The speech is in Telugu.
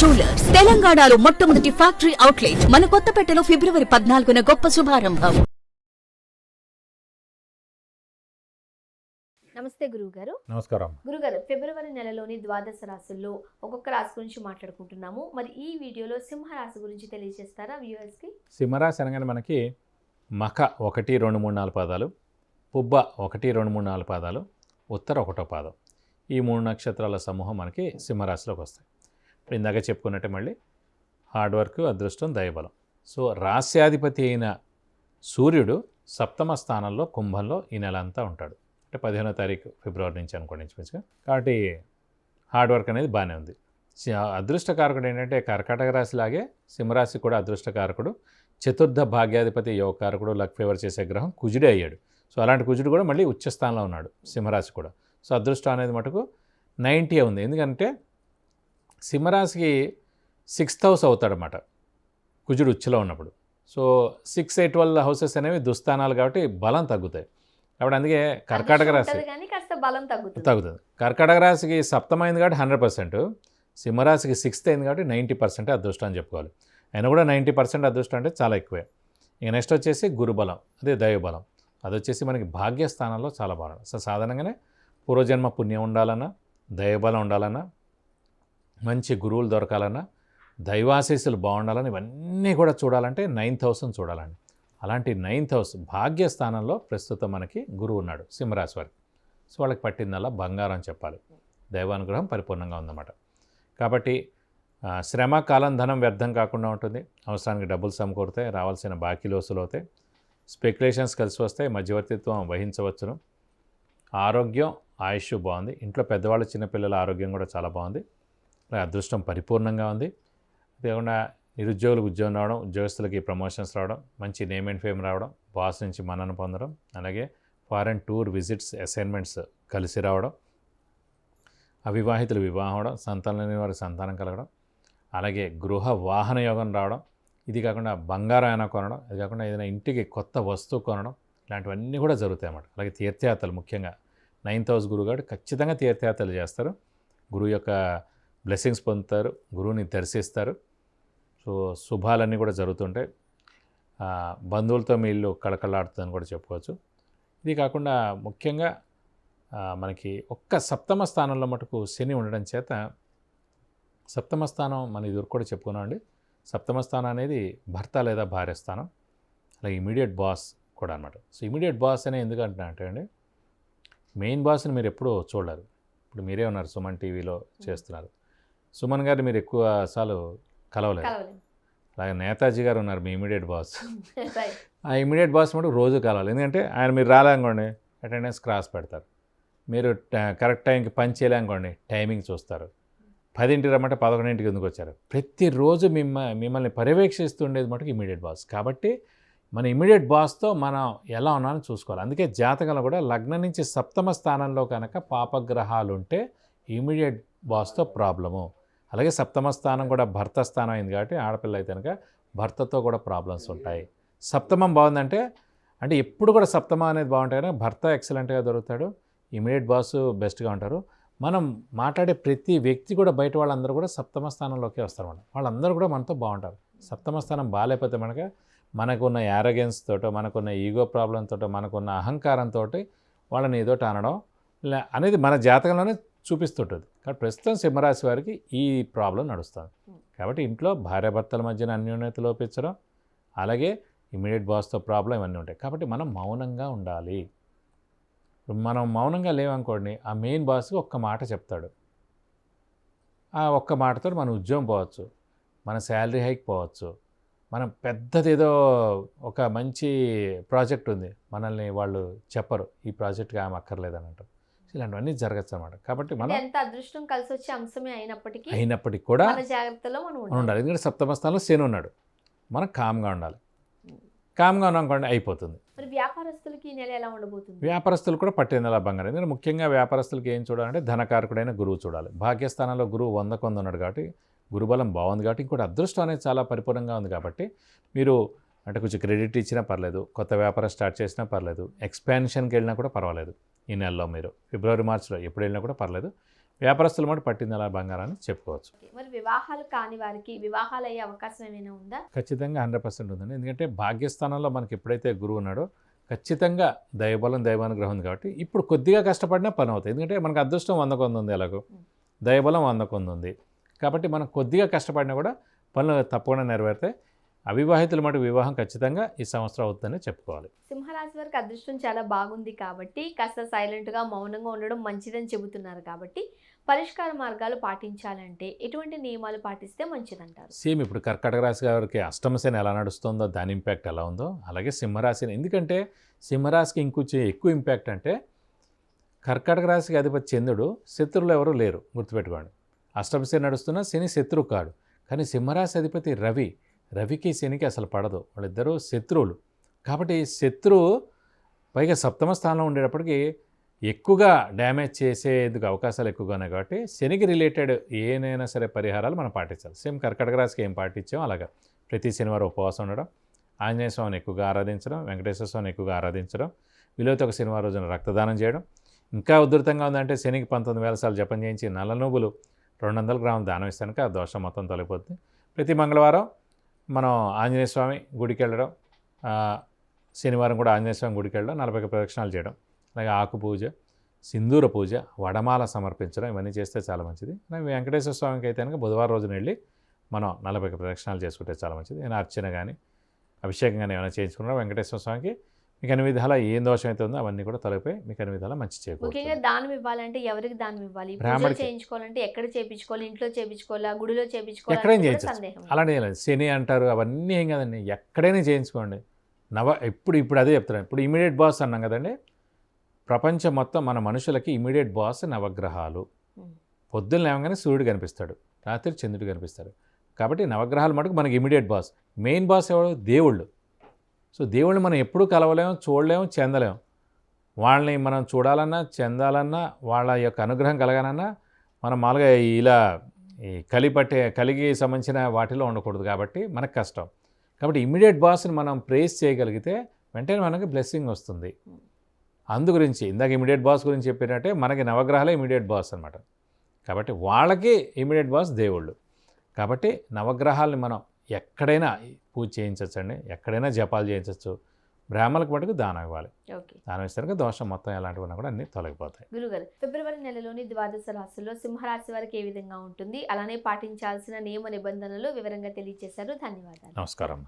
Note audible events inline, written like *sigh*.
జ్యువెలర్స్ తెలంగాణలో మొట్టమొదటి ఫ్యాక్టరీ అవుట్లెట్ మన కొత్తపేటలో ఫిబ్రవరి పద్నాలుగున గొప్ప శుభారంభం. నమస్తే గురువు గారు నమస్కారం. గురుగారు ఫిబ్రవరి నెలలోని ద్వాదశ రాశుల్లో ఒక్కొక్క రాశి గురించి మాట్లాడుకుంటున్నాము. మరి ఈ వీడియోలో సింహ రాశి గురించి తెలియజేస్తారా వ్యూవర్స్కి సింహరాశి అనగానే మనకి మఖ ఒకటి రెండు మూడు నాలుగు పాదాలు పుబ్బ ఒకటి రెండు మూడు నాలుగు పాదాలు ఉత్తర ఒకటో పాదం. ఈ మూడు నక్షత్రాల సమూహం మనకి సింహరాశిలోకి వస్తాయి. ఇందాక చెప్పుకున్నట్టే మళ్ళీ హార్డ్ వర్క్ అదృష్టం దయబలం. సో రాస్యాధిపతి అయిన సూర్యుడు సప్తమ స్థానంలో కుంభంలో ఈ నెల అంతా ఉంటాడు. అంటే పదిహేనో తారీఖు ఫిబ్రవరి నుంచి అనుకోండి ఇంచుమించుగా కాబట్టి హార్డ్ వర్క్ అనేది బాగానే ఉంది. అదృష్టకారకుడు ఏంటంటే కర్కాటక రాశిలాగే సింహరాశి కూడా అదృష్టకారకుడు. చతుర్థ భాగ్యాధిపతి యోగకారకుడు లక్ ఫేవర్ చేసే గ్రహం కుజుడే అయ్యాడు. సో అలాంటి కుజుడు కూడా మళ్ళీ ఉచ్చస్థానంలో ఉన్నాడు సింహరాశి కూడా. సో అదృష్టం అనేది మటుకు నైంటీ ఉంది. ఎందుకంటే సింహరాశికి సిక్స్త్ హౌస్ అవుతాడనమాట కుజుడు ఉచ్చులో ఉన్నప్పుడు. So six eight twelve houses అనేవి దుస్థానాలు కాబట్టి బలం తగ్గుతాయి. కాబట్టి అందుకే కర్కాటక రాశి బలం తగ్గుతుంది. తగ్గుతుంది. కర్కాటక రాశికి సప్తమైంది కాబట్టి హండ్రెడ్ పర్సెంట్. సింహరాశికి సిక్స్త్ అయింది కాబట్టి నైంటీ పర్సెంట్ అదృష్టం అని చెప్పుకోవాలి. అయినా కూడా నైంటీ పర్సెంట్ అదృష్టం అంటే చాలా ఎక్కువే. ఇక నెక్స్ట్ వచ్చేసి గురుబలం అదే దైవబలం. అది వచ్చేసి మనకి భాగ్యస్థానంలో చాలా బాగుంది సో సాధారణంగానే పూర్వజన్మ పుణ్యం ఉండాలన్నా దైవబలం ఉండాలన్నా మంచి గురువులు దొరకాలన్నా దైవాశీస్సులు బాగుండాలని ఇవన్నీ కూడా చూడాలంటే నైన్త్ హౌస్ని చూడాలండి. అలాంటి నైన్త్ హౌస్ భాగ్యస్థానంలో ప్రస్తుతం మనకి గురువు ఉన్నాడు సింహరాశి వారికి. సో వాళ్ళకి పట్టిందల్లా బంగారం అని చెప్పాలి. దైవానుగ్రహం పరిపూర్ణంగా ఉందన్నమాట. కాబట్టి శ్రమ కాలం ధనం వ్యర్థం కాకుండా ఉంటుంది. అవసరానికి డబ్బులు సమకూరుతాయి రావాల్సిన బాకీలు వసూలు అవుతాయి స్పెక్యులేషన్స్ కలిసి వస్తాయి మధ్యవర్తిత్వం వహించవచ్చును. ఆరోగ్యం ఆయుష్ బాగుంది. ఇంట్లో పెద్దవాళ్ళు చిన్నపిల్లల ఆరోగ్యం కూడా చాలా బాగుంది. అదృష్టం పరిపూర్ణంగా ఉంది. అంతేకాకుండా నిరుద్యోగులకు ఉద్యోగం రావడం ఉద్యోగస్తులకి ప్రమోషన్స్ రావడం మంచి నేమ్ అండ్ ఫేమ్ రావడం బాస్ నుంచి మన్నన పొందడం అలాగే ఫారెన్ టూర్ విజిట్స్ అసైన్మెంట్స్ కలిసి రావడం అవివాహితులు వివాహం అవడం సంతానం లేని వారికి సంతానం కలగడం అలాగే గృహ వాహన యోగం రావడం ఇది కాకుండా బంగారం అయినా కొనడం ఇది కాకుండా ఏదైనా ఇంటికి కొత్త వస్తువు కొనడం ఇలాంటివన్నీ కూడా జరుగుతాయి అన్నమాట. అలాగే తీర్థయాత్రలు ముఖ్యంగా నైన్త్ హౌస్ గురుగాడు ఖచ్చితంగా తీర్థయాత్రలు చేస్తారు. గురువు యొక్క బ్లెస్సింగ్స్ పొందుతారు గురువుని దర్శిస్తారు. సో శుభాలన్నీ కూడా జరుగుతుంటాయి. బంధువులతో మీ ఇల్లు కళకళలాడుతుందని కూడా చెప్పుకోవచ్చు. ఇది కాకుండా ముఖ్యంగా మనకి ఒక్క సప్తమ స్థానంలో మటుకు శని ఉండడం చేత సప్తమ స్థానం మన ఎదురు కూడా చెప్పుకున్నామండి. సప్తమ స్థానం అనేది భర్త లేదా భార్య స్థానం అలాగే ఇమీడియట్ బాస్ కూడా అనమాట సో ఇమీడియట్ బాస్ అనే ఎందుకు అంటున్నా అంటే అండి మెయిన్ బాస్ని మీరు ఎప్పుడూ చూడలేరు ఇప్పుడు మీరే ఉన్నారు సుమన్ టీవీలో చేస్తున్నారు. సుమన్ గారిని మీరు ఎక్కువ సార్లు కలవలేదు? అలాగే నేతాజీ గారు ఉన్నారు మీ ఇమీడియట్ బాస్ *laughs* ఆ ఇమీడియట్ బాస్ మటు రోజు కలవాలి. ఎందుకంటే ఆయన మీరు రాలేనుకోండి అటెండెన్స్ క్రాస్ పెడతారు. మీరు కరెక్ట్ టైంకి పని చేయలేనుకోండి టైమింగ్ చూస్తారు. పదింటికి రమ్మంటే పదకొండింటికి ఎందుకు వచ్చారు? ప్రతిరోజు మిమ్మ మిమ్మల్ని పర్యవేక్షిస్తుండేది మటుకు ఇమీడియట్ బాస్ కాబట్టి మన ఇమీడియట్ బాస్తో మనం ఎలా ఉన్నామని చూసుకోవాలి. అందుకే జాతకంలో కూడా లగ్నం నుంచి సప్తమ స్థానంలో కనుక పాపగ్రహాలు ఉంటే ఇమీడియట్ బాస్తో ప్రాబ్లము. అలాగే సప్తమ స్థానం కూడా భర్త స్థానం అయింది కాబట్టి ఆడపిల్ల అయితే కనుక భర్తతో కూడా ప్రాబ్లమ్స్ ఉంటాయి. సప్తమం బాగుందంటే అంటే ఎప్పుడు కూడా సప్తమ అనేది బాగుంటాయి కనుక భర్త ఎక్సలెంట్గా దొరుకుతాడు ఇమీడియట్ బాస్ బెస్ట్గా ఉంటారు. మనం మాట్లాడే ప్రతి వ్యక్తి కూడా బయట వాళ్ళందరూ కూడా సప్తమ స్థానంలోకి వస్తారు మనం వాళ్ళందరూ కూడా మనతో బాగుంటారు. సప్తమ స్థానం బాగాలేకపోతే మనక మనకున్న యారగెన్స్ తోటో మనకున్న ఈగో ప్రాబ్లంతో మనకున్న అహంకారంతో వాళ్ళని ఏదోటి అనడం లే అనేది మన జాతకంలోనే చూపిస్తుంటుంది. కాబట్టి ప్రస్తుతం సింహరాశి వారికి ఈ ప్రాబ్లం నడుస్తుంది. కాబట్టి ఇంట్లో భార్యాభర్తల మధ్యన అన్యోన్యత లోపించడం అలాగే ఇమీడియట్ బాస్తో ప్రాబ్లం ఇవన్నీ ఉంటాయి. కాబట్టి మనం మౌనంగా ఉండాలి. ఇప్పుడు మనం మౌనంగా లేవనుకోండి ఆ మెయిన్ బాస్కి ఒక్క మాట చెప్తాడు. ఆ ఒక్క మాటతో మన ఉద్యోగం పోవచ్చు మన శాలరీ హైక్ పోవచ్చు మనం పెద్దది ఏదో ఒక మంచి ప్రాజెక్ట్ ఉంది మనల్ని వాళ్ళు చెప్పరు ఈ ప్రాజెక్ట్కి ఆమె అక్కర్లేదని అంటారు. ఇలాంటివన్నీ జరగచ్చు అనమాట కాబట్టి మనం ఎంత అదృష్టం కలిసి వచ్చే అంశమే అయినప్పటికీ అయినప్పటికీ కూడా జాగ్రత్తలో మనం ఉండాలి. ఎందుకంటే సప్తమ స్థానంలో శని ఉన్నాడు. మనం కామ్గా ఉండాలి. కామ్గా ఉన్నాం అయిపోతుంది. మరి వ్యాపారస్తులకి ఈ నెల ఎలా ఉండబోతుంది? వ్యాపారస్తులు కూడా పట్టేందలా బంగారం ఎందుకంటే ముఖ్యంగా వ్యాపారస్తులకి ఏం చూడాలంటే ధనకారకుడైన గురువు చూడాలి. భాగ్యస్థానంలో గురువు వంద కొంద ఉన్నాడు కాబట్టి గురుబలం బాగుంది కాబట్టి ఇంకోటి అదృష్టం అనేది చాలా పరిపూర్ణంగా ఉంది కాబట్టి మీరు అంటే కొంచెం క్రెడిట్ ఇచ్చినా పర్లేదు కొత్త వ్యాపారం స్టార్ట్ చేసినా పర్లేదు ఎక్స్పాన్షన్కి వెళ్ళినా కూడా పర్వాలేదు ఈ నెలలో మీరు. ఫిబ్రవరి మార్చిలో ఎప్పుడు వెళ్ళినా కూడా పర్లేదు. వ్యాపారస్తులు మాట పట్టింది అలా బంగారాన్ని చెప్పుకోవచ్చు. మరి వివాహాలు కాని వారికి వివాహాలు అయ్యే అవకాశం ఏమైనా ఉందా? ఖచ్చితంగా హండ్రెడ్ పర్సెంట్ ఉందండి. ఎందుకంటే భాగ్యస్థానంలో మనకి ఎప్పుడైతే గురువు ఉన్నాడో ఖచ్చితంగా దైవబలం దైవానుగ్రహం ఉంది కాబట్టి ఇప్పుడు కొద్దిగా కష్టపడినా పని అవుతుంది ఎందుకంటే మనకు అదృష్టం వంద కొంది ఉంది ఎలాగో. దైవబలం వంద కొంది ఉంది. కాబట్టి మనం కొద్దిగా కష్టపడినా కూడా పనులు తప్పకుండా నెరవేరుతాయి. అవివాహితుల మటు వివాహం ఖచ్చితంగా ఈ సంవత్సరం అవుతుందని చెప్పుకోవాలి. సింహరాశి వారికి అదృష్టం చాలా బాగుంది కాబట్టి కాస్త సైలెంట్గా మౌనంగా ఉండడం మంచిదని చెబుతున్నారు కాబట్టి పరిష్కార మార్గాలు పాటించాలంటే ఎటువంటి నియమాలు పాటిస్తే మంచిదంటారు? సేమ్ ఇప్పుడు కర్కటక రాశి గారికి అష్టమశని ఎలా నడుస్తుందో దాని ఇంపాక్ట్ ఎలా ఉందో అలాగే సింహరాశిని ఎందుకంటే సింహరాశికి ఇంకొంచెం ఎక్కువ ఇంపాక్ట్ అంటే కర్కటక రాశికి అధిపతి చంద్రుడు శత్రువులు ఎవరు లేరు గుర్తుపెట్టుకోండి. అష్టమశని నడుస్తున్న శని శత్రువు కాడు. కానీ సింహరాశి అధిపతి రవి రవికి శనికి అసలు పడదు. వాళ్ళిద్దరూ శత్రువులు. కాబట్టి శత్రువు పైగా సప్తమ స్థానంలో ఉండేటప్పటికి ఎక్కువగా డ్యామేజ్ చేసేందుకు అవకాశాలు ఎక్కువగా ఉన్నాయి కాబట్టి శనికి రిలేటెడ్ ఏనైనా సరే పరిహారాలు మనం పాటించాలి. సేమ్ కర్కటక రాశికి ఏం పాటించాం అలాగా. ప్రతి శనివారం ఉపవాసం ఉండడం ఆంజనేయ స్వామిని ఎక్కువగా ఆరాధించడం వెంకటేశ్వర స్వామిని ఎక్కువగా ఆరాధించడం విలువతో ఒక శనివారం రోజున రక్తదానం చేయడం. ఇంకా ఉధృతంగా ఉందంటే శనికి పంతొమ్మిది వేల సార్లు జపం చేయించి నల్ల నువ్వులు రెండు వందల గ్రాములు దానం ఇస్తాను ఆ దోషం మొత్తం తొలగిపోతుంది. ప్రతి మంగళవారం మనం ఆంజనేయ స్వామి గుడికి వెళ్ళడం శనివారం కూడా ఆంజనేయ స్వామి గుడికి వెళ్ళడం నలభై ప్రదక్షిణాలు చేయడం అలాగే ఆకు పూజ సింధూర పూజ వడమాల సమర్పించడం ఇవన్నీ చేస్తే చాలా మంచిది. అలాగే వెంకటేశ్వర స్వామికి అయితే కనుక బుధవారం రోజున వెళ్ళి మనం నలభై ప్రదక్షిణాలు చేసుకుంటే చాలా మంచిది. నేను అర్చన కానీ అభిషేకం కానీ ఏమైనా చేయించుకున్నా వెంకటేశ్వర స్వామికి? మీకు అన్ని విధాల ఏం దోషం అయితే ఉందో అవన్నీ కూడా తొలగిపోయి మీకు అన్ని విధాల మంచి ముఖ్యంగా చేకూరుతుంది దానం ఇవ్వాలంటే ఎవరికి దానం ఇవ్వాలి. చేయించుకోవాలంటే ఎక్కడ చేయించుకోవాలి? ఇంట్లో చేయించుకోవాలా? గుడిలో ఎక్కడైనా చేయించుకోవాలి ఏం లేదు శని అంటారు అవన్నీ ఏం కదండి. ఎక్కడైనా చేయించుకోండి. నవ ఇప్పుడు ఇప్పుడు అదే చెప్తున్నాను. ఇప్పుడు ఇమీడియట్ బాస్ అన్నాం కదండి. ప్రపంచం మొత్తం మన మనుషులకి ఇమీడియట్ బాస్ నవగ్రహాలు. పొద్దున్న లేవగానే సూర్యుడు కనిపిస్తాడు. రాత్రి చంద్రుడు కనిపిస్తాడు. కాబట్టి నవగ్రహాలు మటుకు మనకి ఇమీడియట్ బాస్. మెయిన్ బాస్ ఎవడు దేవుళ్ళు. సో దేవుణ్ణి మనం ఎప్పుడూ కలవలేము చూడలేము చెందలేము వాళ్ళని మనం చూడాలన్నా చెందాలన్నా వాళ్ళ యొక్క అనుగ్రహం కలగాలన్నా మనం మామూలుగా ఇలా ఈ కలిపట్టే కలిగి సంబంధించిన వాటిలో ఉండకూడదు కాబట్టి మనకు కష్టం. కాబట్టి ఇమ్మీడియట్ బాస్ని మనం ప్రేస్ చేయగలిగితే వెంటనే మనకి బ్లెస్సింగ్ వస్తుంది. అందు గురించి ఇందాక ఇమీడియట్ బాస్ గురించి చెప్పినట్టే మనకి నవగ్రహాలే ఇమీడియట్ బాస్ అనమాట కాబట్టి వాళ్ళకి ఇమీడియట్ బాస్ దేవుళ్ళు. కాబట్టి నవగ్రహాలని మనం ఎక్కడైనా పూజ చేయించవచ్చండి ఎక్కడైనా జపాలు చేయించవచ్చు బ్రాహ్మణులకు మటుకు దానం ఇవ్వాలి. ఓకే. దానం ఇస్తే దోషం మొత్తం ఎలాంటివన్నా కూడా అన్నీ తొలగిపోతాయి. గురుగారు ఫిబ్రవరి నెలలోని ద్వాదశ రాశుల్లో సింహరాశి వారికి ఏ విధంగా ఉంటుంది? అలానే పాటించాల్సిన నియమ నిబంధనలు వివరంగా తెలియజేశారు. ధన్యవాదాలు. నమస్కారం